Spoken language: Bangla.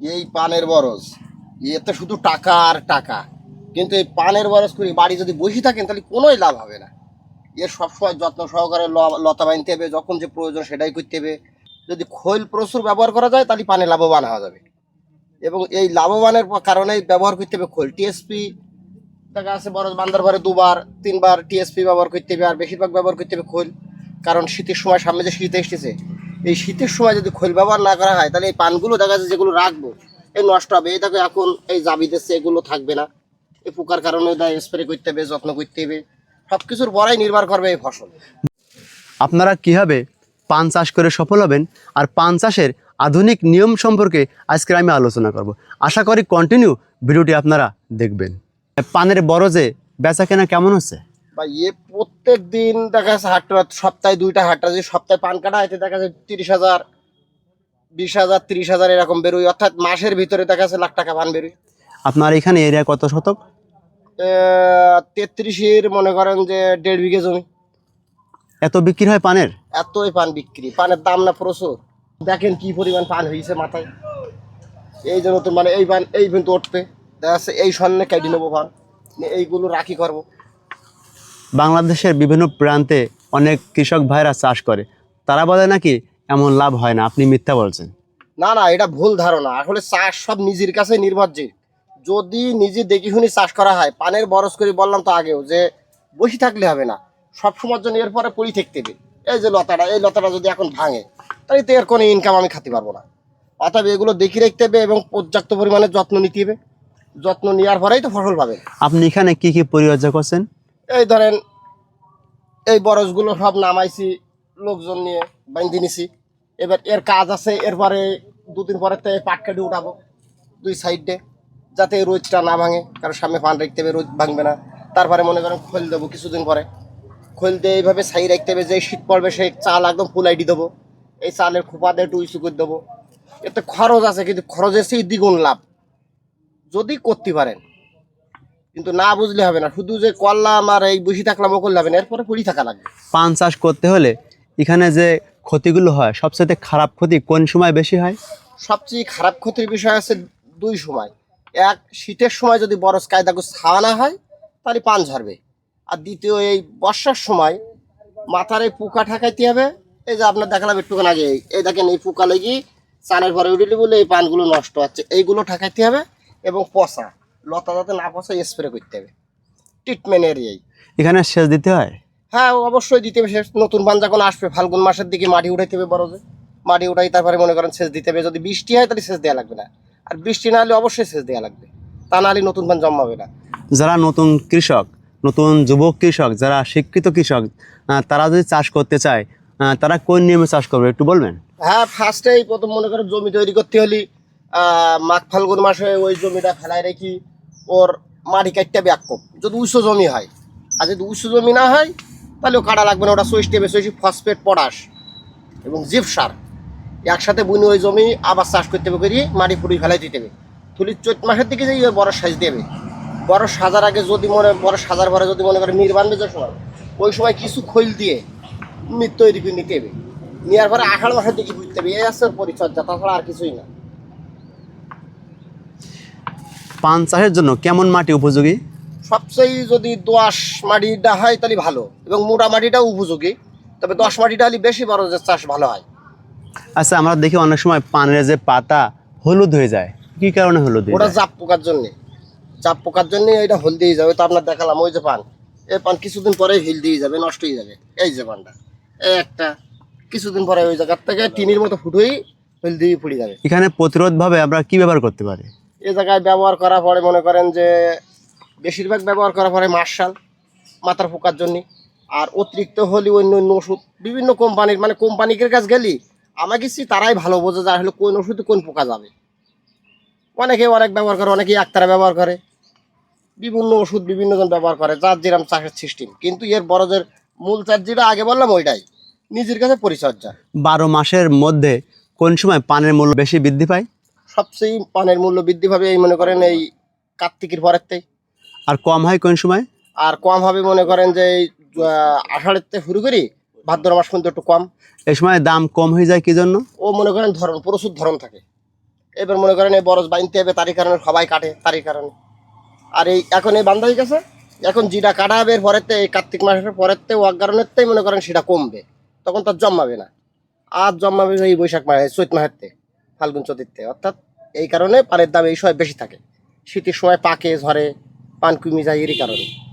এই পানের বরজ। এতে শুধু টাকা আর টাকা। কিন্তু এই পানের বরজ করে বাড়ি যদি বসে থাকেন, তাহলে কোনোই লাভ হবে না। এর সবসময় যত্ন সহকারে লতা বাঁধতে হবে, যখন যে প্রয়োজন সেটাই করতে হবে। যদি খৈল প্রচুর ব্যবহার করা যায়, তাহলে পানে লাভবান হওয়া যাবে। এবং এই লাভবানের কারণে ব্যবহার করতে হবে খোল। টিএসপি দেখা আছে বরজ বান্দার ঘরে দুবার, তিনবার টিএসপি ব্যবহার করতে হবে, আর বেশিরভাগ ব্যবহার করতে হবে খোল। কারণ শীতের সময় সামনে যে শীত এসেছে এই শীতের সময় যদি খোল ব্যবহার না করা হয়, তাহলে এই পানগুলো দেখা যাচ্ছে যেগুলো রাখব, এই নষ্ট হবে। এই দেখো এখন এই জাবি এগুলো থাকবে না। এই পোকার কারণে স্প্রে করতে হবে, যত্ন করতে হবে। সব কিছুর পরাই নির্ভর করবে এই ফসল। আপনারা কীভাবে পান চাষ করে সফল হবেন আর পান চাষের আধুনিক নিয়ম সম্পর্কে আজকে আমি আলোচনা করব। আশা করি কন্টিনিউ ভিডিওটি আপনারা দেখবেন। পানের বরজে বেচা কেনা কেমন হচ্ছে? বা ইয়ে প্রত্যেক দিন দেখা যাচ্ছে হাটটা সপ্তাহে দুইটা হাটটা যদি সপ্তাহে পান কাটা এতে দেখা যাচ্ছে তিরিশ হাজার বিশ হাজার তিরিশ হাজার এরকম বেরোয়। অর্থাৎ মাসের ভিতরে দেখা যাচ্ছে লাখ টাকা পান বেরোয়। আপনার এখানে এরিয়া কত শতক? তেত্রিশের মনে করেন যে দেড় বিঘে জমি। এত বিক্রি হয় পানের? এতই পান বিক্রি। পানের দাম না প্রচুর। দেখেন কি পরিমাণ পান হয়েছে মাথায়। এই যে নতুন মানে এই পান এই কিন্তু উঠবে। দেখা যাচ্ছে এই সন্নে কেটে নেব পান। এইগুলো রাখি করব। বাংলাদেশের বিভিন্ন প্রান্তে অনেক কৃষক ভাইরা চাষ করে। তারা বলে নাকি এমন লাভ হয় না আপনি মিথ্যা বলছেন। না না এটা ভুল ধারণা। আসলে চাষ সব নিজের কাছে নির্ভরশীল যদি নিজে দেখি শুনি চাষ করা হয় পানের বরস করে বললাম তো আগেও যে বসে থাকলে হবে না। সব সময়ের জন্য এরপরে পড়ি থাকতে হবে এই যে লতাটা এই লতাটা যদি এখন ভাঙে তাহলে তো এর কোনো ইনকাম আমি খাতে পারব না। অতএব এগুলো দেখি রাখতে হবে এবং পর্যাপ্ত পরিমাণে যত্ন নিতে হবে। যত্ন নেওয়ার পরেই তো ফসল পাবে। আপনি এখানে কি কি পরিচর্যা করছেন? এই ধরেন, এই বরজগুলো সব নামাইছি, লোকজন নিয়ে বান্ধি নিছি। এবার এর কাজ আছে, এরপরে দুদিন পরে তো পাট কাটি উঠাবো দুই সাইডে, যাতে রোদটা না ভাঙে, কারণ সামনে পান রাখতে হবে, রোদ ভাঙবে না। তারপরে মনে করেন খোল দেবো কিছুদিন পরে। খোল দিয়ে এইভাবে সাই রাখতে হবে যে শীত পড়বে সেই চাল একদম ফুলাইটি দেবো। এই চালের খোপা দিয়ে একটু উঁচু করে দেবো। এতে খরচ আছে, কিন্তু খরচের সেই দ্বিগুণ লাভ। যদি করতে পারেন কিন্তু না বুঝলে হবে না। শুধু যে করলাম আর এই বসে থাকলাম ও করলে হবে না এরপরে পড়ি থাকা লাগবে। পান চাষ করতে হলে এখানে যে ক্ষতিগুলো হয় সবচেয়ে খারাপ ক্ষতি কোন সময় বেশি হয়? সবচেয়ে খারাপ ক্ষতির বিষয় আছে দুই সময়। এক শীতের সময় যদি বরস কায়দাকে ছাওয়া না হয় তাহলে পান ঝরবে আর দ্বিতীয় এই বর্ষার সময় মাথার এই পোকা ঠেকাইতে হবে। এই যে আপনার দেখালাম একটুখানি আগে এই- দেখেন এই পোকা লেগে চানের পরে উঠলে বলে এই পানগুলো নষ্ট হচ্ছে। এইগুলো ঠেকাইতে হবে এবং পচা। লতা যাতে না পচা স্প্রে করতে হবে। ট্রিটমেন্টের এই এখানে সেচ দিতে হয়? হ্যাঁ অবশ্যই দিতে হবে। শেষ নতুন পান যখন আসবে ফাল্গুন মাসের দিকে মাটি উঠাইতে হবে বড় যে। মাটি উঠাই তারপরে মনে করেন সেচ দিতে হবে। যদি বৃষ্টি হয় তাহলে সেচ দেওয়া লাগবে না। আর বৃষ্টি না হলে অবশ্যই সেচ দেওয়া লাগবে। তা না হলে নতুন পান জন্মাবে না। যারা নতুন কৃষক নতুন যুবক কৃষক যারা শিক্ষিত কৃষক তারা যদি চাষ করতে চায় তারা কোন নিয়মে চাষ করবে একটু বলবেন? হ্যাঁ ফার্স্টেই প্রথম মনে করেন জমি তৈরি করতে হলে মাঘ ফাল্গুন মাসে ওই জমিটা ফেলায় রেখি ওর মাটি কাটতে হবে এক কোপ যদি উঁচু জমি হয়। আর যদি উঁচু জমি না হয়, তাহলে ও কাটা লাগবে না, ওটা চইস টেবে চইসি ফসফেট পটাশ এবং জিপ সার একসাথে বুনে ওই জমি আবার চাষ করতে হবে করি মাটি ফুটি ফেলাই দিতে হবে। তুলি চৈত মাসের দিকে যাই বড় সাইজ দেবে। বড় সাজার আগে যদি মনে, বড় সাজার পরে যদি মনে করে মির বানবে যে সময়, ওই সময় কিছু খৈল দিয়ে মির তৈরি করে নিতে হবে। নেওয়ার পরে আষাঢ় মাসের দিকে বুঝতে হবে, এই আছে পরিচর্যা, তাছাড়া আর কিছুই না। পান চাষের জন্য কেমন মাটি উপযোগী? সবচেয়ে যদি দোয়াশ মাটিটা হয় তাহলে ভালো এবং মোটা মাটিটাও উপযোগী। তবে দশ মাটিটা হলে বেশি বড় যে চাষ ভালো হয়। আচ্ছা আমরা দেখি অনেক সময় পানের যে পাতা হলুদ হয়ে যায়। কি কারণে হলুদ ওটা জাপ পোকার জন্যে। জাপ পোকার জন্য এটা হলদি যাবে। তো আপনার দেখালাম ওই যে পান। এই পান কিছুদিন পরে হিল দিয়ে যাবে নষ্ট হয়ে যাবে। এই যে পানটা। এই একটা কিছুদিন পরে ওই জায়গার থেকে টিনের মতো ফুটোই হলদি ফুটে যাবে। এখানে প্রতিরোধভাবে আমরা কি ব্যবহার করতে পারি? এই জায়গায় ব্যবহার করার পরে মনে করেন যে বেশিরভাগ ব্যবহার করার পরে মার্শাল, মাথার পোকার জন্য। আর অতিরিক্ত হলে অন্য অন্য ওষুধ, বিভিন্ন কোম্পানির মানে কোম্পানিকের কাছে গেলি, আমাকে কি তারাই ভালো বোঝে যে আসলে কোন ওষুধে কোন পোকা যাবে। অনেকে অনেক ব্যবহার করে অনেকে একতারা ব্যবহার করে। বিভিন্ন ওষুধ বিভিন্ন জন ব্যবহার করে, যার যেরকম চাষের সিস্টেম কিন্তু এর বড়দের মূল চাষ যেটা আগে বললাম ওইটাই, নিজের কাছে পরিচর্যা। বারো মাসের মধ্যে কোন সময় পানের মূল্য বেশি বৃদ্ধি পায়? সবচেয়ে পানের মূল্য বৃদ্ধি পাবে এই মনে করেন এই কার্তিকের পরের থেকে আর কম হয় কোন সময়? আর কম হবে মনে করেন যে এই আহ, আষাঢ়ের থেকে শুরু করি ভাদ্র মাস পর্যন্ত একটু কম। এই সময় দাম কম হয়ে যায় কি জন্য? ও মনে করেন ধরন প্রচুর ধরন থাকে। এবার মনে করেন এই বরজ বাইনতে হবে তারই কারণে সবাই কাটে তারই কারণে। আর এই এখন এই বান্ধা হয়ে গেছে এখন যেটা কাটা হবে পরেতে এই কার্তিক মাসের পরেতে অজ্ঞারণেরতেই মনে করেন সেটা কমবে। তখন তার জন্মাবে না। আর জন্মাবে এই বৈশাখ মাসে চৈত মাসের মাসেরতে ফাল্গুন চতুর্থে অর্থাৎ এই কারণে পানের দাম এই সময় বেশি থাকে। শীতের সময় পাকে, ঝরে, পান কমে যায় এরই কারণে।